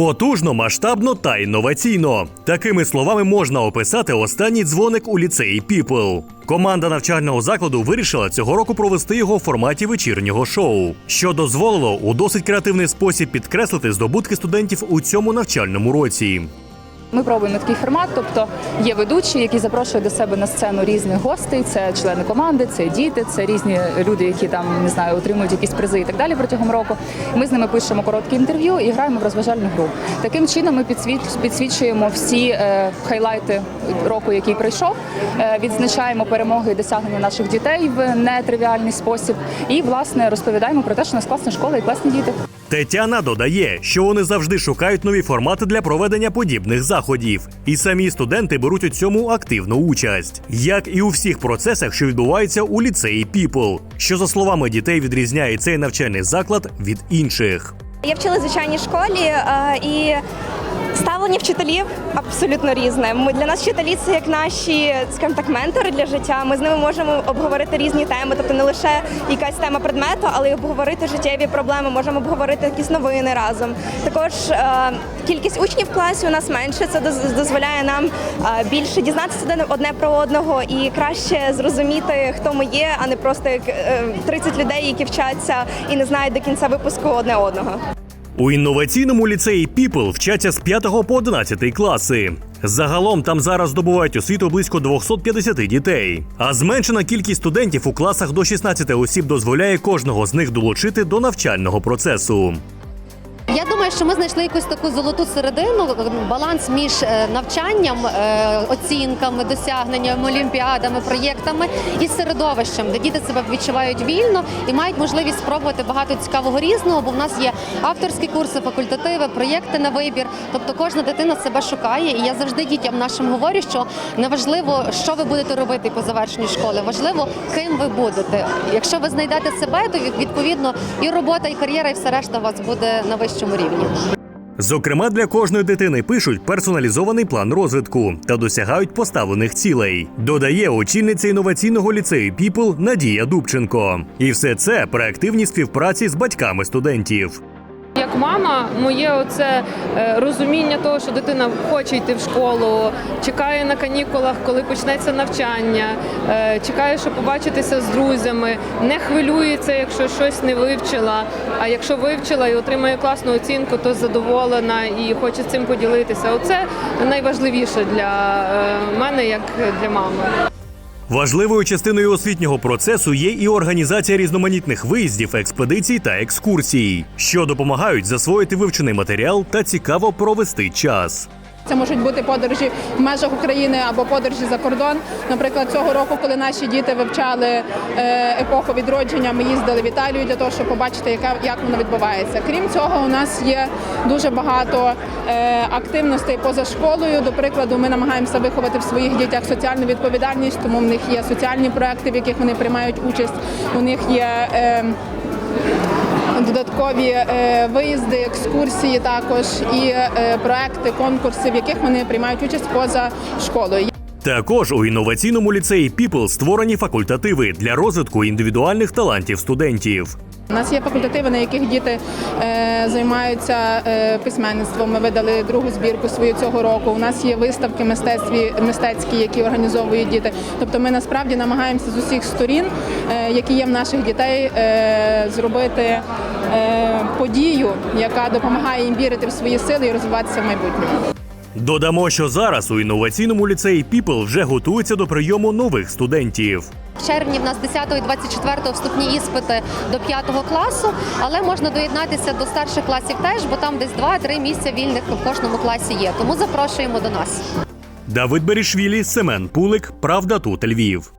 Потужно, масштабно та інноваційно. Такими словами можна описати останній дзвоник у ліцеї People. Команда навчального закладу вирішила цього року провести його в форматі вечірнього шоу, що дозволило у досить креативний спосіб підкреслити здобутки студентів у цьому навчальному році. Ми пробуємо такий формат, тобто є ведучий, який запрошує до себе на сцену різних гостей. Це члени команди, це діти, це різні люди, які там не знаю, отримують якісь призи і так далі протягом року. Ми з ними пишемо короткі інтерв'ю і граємо в розважальну гру. Таким чином ми підсвічуємо всі е, хайлайти року, який пройшов. Е, відзначаємо перемоги і досягнення наших дітей в нетривіальний спосіб. І власне розповідаємо про те, що у нас класна школа і класні діти. Тетяна додає, що вони завжди шукають нові формати для проведення подібних заходів, і самі студенти беруть у цьому активну участь, як і у всіх процесах, що відбуваються у ліцеї People, що за словами дітей відрізняє цей навчальний заклад від інших. Я вчила в звичайній школі е, і ставлення вчителів абсолютно різне. Ми для нас вчителі це як наші, скажімо так, ментори для життя. Ми з ними можемо обговорити різні теми, тобто не лише якась тема предмету, але й обговорити життєві проблеми. Можемо обговорити якісь новини разом. Також е, кількість учнів в класі у нас менше. Це дозволяє нам е, більше дізнатися одне- про одного і краще зрозуміти, хто ми є, а не просто як е, 30 людей, які вчаться і не знають до кінця випуску одне одного. У інноваційному ліцеї People вчаться з 5 по 11 класи. Загалом там зараз здобувають освіту близько 250 дітей. А зменшена кількість студентів у класах до 16 осіб дозволяє кожного з них долучити до навчального процесу. Я думаю, що ми знайшли якусь таку золоту середину, баланс між е, навчанням, е, оцінками, досягненнями, олімпіадами, проєктами і середовищем, де діти себе відчувають вільно і мають можливість спробувати багато цікавого різного, бо в нас є авторські курси, факультативи, проєкти на вибір. Тобто кожна дитина себе шукає. І я завжди дітям нашим говорю, що неважливо, що ви будете робити по завершенню школи, важливо, ким ви будете. Якщо ви знайдете себе, то відповідно і робота, і кар'єра, і все решта у вас буде на вищому рівні. Зокрема, для кожної дитини пишуть персоналізований план розвитку та досягають поставлених цілей. Додає очільниця інноваційного ліцею People Надія Дубченко. І все це при активній співпраці з батьками студентів. Мама, моє оце е, розуміння того, що дитина хоче йти в школу, чекає на канікулах, коли почнеться навчання, е, чекає, щоб побачитися з друзями, не хвилюється, якщо щось не вивчила. А якщо вивчила і отримає класну оцінку, то задоволена і хоче цим поділитися. Оце найважливіше для е, мене, як для мами. Важливою частиною освітнього процесу є і організація різноманітних виїздів, експедицій та екскурсій, що допомагають засвоїти вивчений матеріал та цікаво провести час. Це можуть бути подорожі в межах України або подорожі за кордон. Наприклад, цього року, коли наші діти вивчали е, епоху відродження, ми їздили в Італію для того, щоб побачити, яка як воно відбувається. Крім цього, у нас є дуже багато е, активностей поза школою. До прикладу, ми намагаємося виховати в своїх дітях соціальну відповідальність, тому в них є соціальні проекти, в яких вони приймають участь. У них є е, додаткові е, виїзди, екскурсії також і е, проекти, конкурси, в яких вони приймають участь поза школою. Також у інноваційному ліцеї People створені факультативи для розвитку індивідуальних талантів студентів. У нас є факультативи, на яких діти е, займаються е, письменництвом. Ми видали другу збірку свою цього року. У нас є виставки мистецтві мистецькі, які організовують діти. Тобто, ми насправді намагаємося з усіх сторін, е, які є в наших дітей, е, зробити е, подію, яка допомагає їм вірити в свої сили і розвиватися в майбутньому. Додамо, що зараз у інноваційному ліцеї Піпл вже готуються до прийому нових студентів. В червні в нас 10 і 24 вступні іспити до 5 класу, але можна доєднатися до старших класів теж, бо там десь 2-3 місця вільних в кожному класі є. Тому запрошуємо до нас. Давид Берішвілі, Семен Пулик, Правда тут Львів.